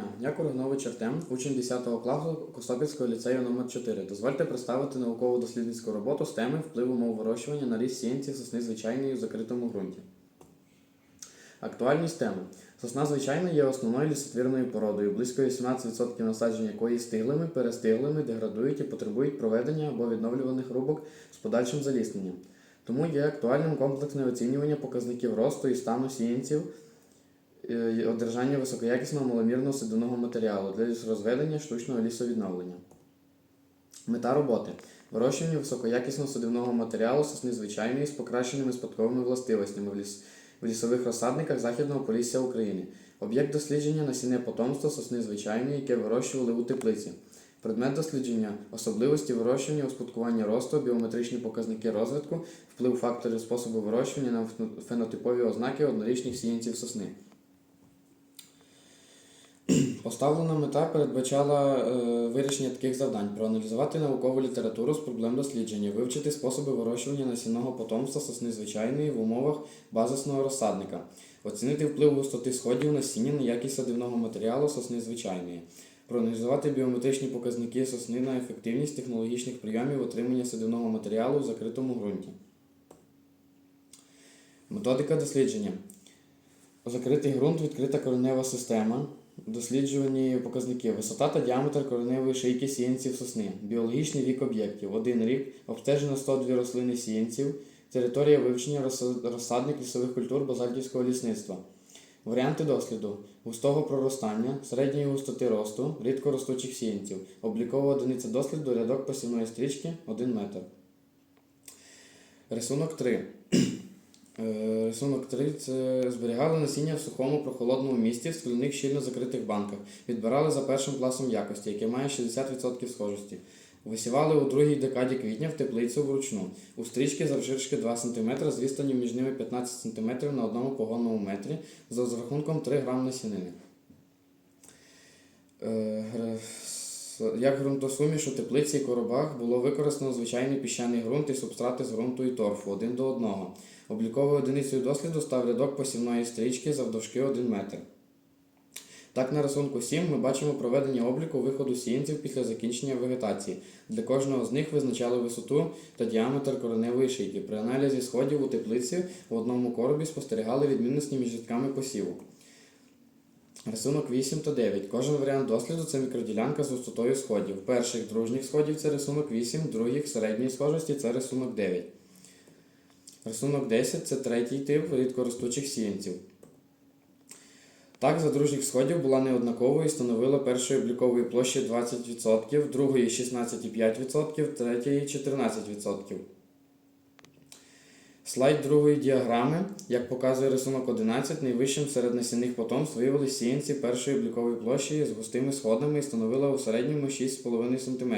дня. Я Курганович Артем, учень 10 класу Косопільського ліцею номер 4 Дозвольте представити науково-дослідницьку роботу з теми впливу мов вирощування на ріст сіянців сосни звичайної у закритому ґрунті. Актуальність теми. Сосна звичайна є основною лісотвірною породою, близько 18% насаджень якої стиглими, перестиглими, деградують і потребують проведення або відновлюваних рубок з подальшим залісненням. Тому є актуальним комплексне оцінювання показників росту і стану сіянців одержання високоякісного маломірного сидоного матеріалу для лісорозведення штучного лісовідновлення. Мета роботи вирощування високоякісного садивного матеріалу сосни звичайної з покращеними спадковими властивостями в, ліс, в лісових розсадниках Західного Полісся України. Об'єкт дослідження насінне потомство сосни звичайної, яке вирощували у теплиці. Предмет дослідження особливості вирощування, успадкування росту, біометричні показники розвитку, вплив факторів способу вирощування на фенотипові ознаки однорічних сіянців сосни. Поставлена мета передбачала е, вирішення таких завдань: проаналізувати наукову літературу з проблем дослідження, вивчити способи вирощування насінного потомства сосни звичайної в умовах базисного розсадника, оцінити вплив густоти сходів насіння на якість садивного матеріалу сосни звичайної, проаналізувати біометричні показники сосни на ефективність технологічних прийомів отримання садивного матеріалу в закритому ґрунті. Методика дослідження. Закритий ґрунт, відкрита коренева система. Досліджувані показники. Висота та діаметр кореневої шийки сіянців сосни. Біологічний вік об'єктів. Один рік. Обстежено 102 рослини сіянців. Територія вивчення розсадник лісових культур базальтівського лісництва. Варіанти досліду: густого проростання, середньої густоти росту, рідкоростучих сіянців. Облікова одиниця досліду рядок посівної стрічки 1 метр. Рисунок 3. Е, Рисунок 3 це зберігали насіння в сухому прохолодному місці в скляних щільно закритих банках. Відбирали за першим класом якості, яке має 60% схожості. Висівали у другій декаді квітня в теплицю вручну. У стрічки завширшки 2 см з відстані між ними 15 см на одному погонному метрі за розрахунком 3 грам насінини. Як ґрунтосуміш у теплиці і коробах було використано звичайний піщаний ґрунт і субстрати з ґрунту і торфу один до одного. Обліковою одиницею досліду став рядок посівної стрічки завдовжки 1 метр. Так, на рисунку 7 ми бачимо проведення обліку виходу сіянців після закінчення вегетації. Для кожного з них визначали висоту та діаметр кореневої шийки. При аналізі сходів у теплиці в одному коробі спостерігали відмінності між рядками посіву. Рисунок 8 та 9. Кожен варіант досліду це мікроділянка з густотою сходів. Перших дружніх сходів це рисунок 8, других середньої схожості це рисунок 9. Рисунок 10 це третій тип рідкоростучих сіянців. Так, за дружніх сходів була неоднаковою і становила першої облікової площі 20%, другої 16,5%, третьої 14%. Слайд другої діаграми, як показує рисунок 11, найвищим серед насінних потомств виявили сіянці першої облікової площі з густими сходами і становила у середньому 6,5 см.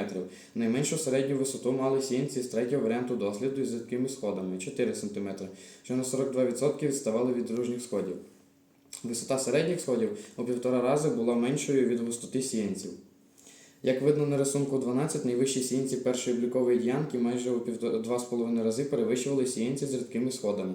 Найменшу середню висоту мали сіянці з третього варіанту досліду із рідкими сходами 4 см, що на 42% відставали від дружніх сходів. Висота середніх сходів у півтора рази була меншою від густоти сіянців. Як видно на рисунку 12, найвищі сіянці першої облікової ділянки майже у півтора- 2,5 рази перевищували сіянці з рідкими сходами.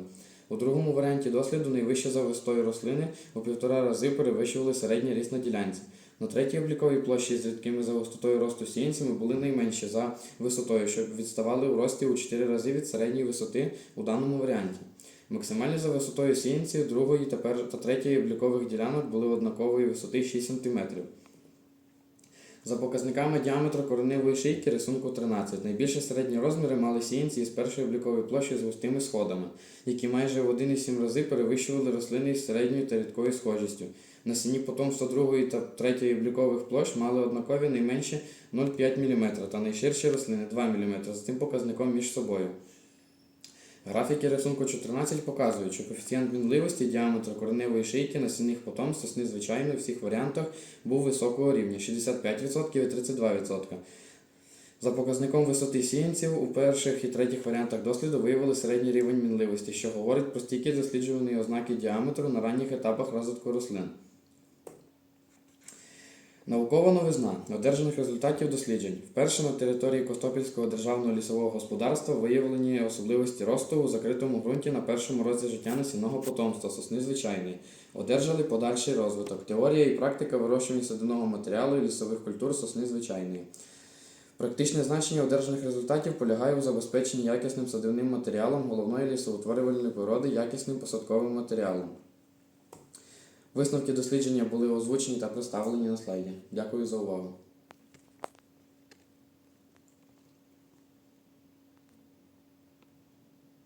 У другому варіанті досліду найвищі за висотою рослини у півтора рази перевищували середній ріст на ділянці. На третій обліковій площі з рідкими за густотою росту сіянцями були найменші за висотою, що відставали у рості у 4 рази від середньої висоти у даному варіанті. Максимальні за висотою сіянці другої та третьої облікових ділянок були однакової висоти 6 см. За показниками діаметру кореневої шийки рисунку 13. Найбільші середні розміри мали сіянці із першої облікової площі з густими сходами, які майже в 1,7 рази перевищували рослини із середньою та рідкою схожістю. Насінні потомства другої та третьої облікових площ мали однакові найменші 0,5 мм та найширші рослини 2 мм з цим показником між собою. Графіки рисунку 14 показують, що коефіцієнт мінливості діаметру кореневої шийки насінних потомств сосни звичайно в всіх варіантах був високого рівня 65% і 32%. За показником висоти сіянців у перших і третіх варіантах досліду виявили середній рівень мінливості, що говорить про стійкі досліджувані ознаки діаметру на ранніх етапах розвитку рослин. Наукова новизна одержаних результатів досліджень. Вперше на території Костопільського державного лісового господарства виявлені особливості росту у закритому ґрунті на першому році життя насінного потомства сосни звичайної. Одержали подальший розвиток. Теорія і практика вирощування садиного матеріалу і лісових культур сосни звичайної. Практичне значення одержаних результатів полягає у забезпеченні якісним садивним матеріалом головної лісоутворювальної породи якісним посадковим матеріалом. Висновки дослідження були озвучені та представлені на слайді. Дякую за увагу.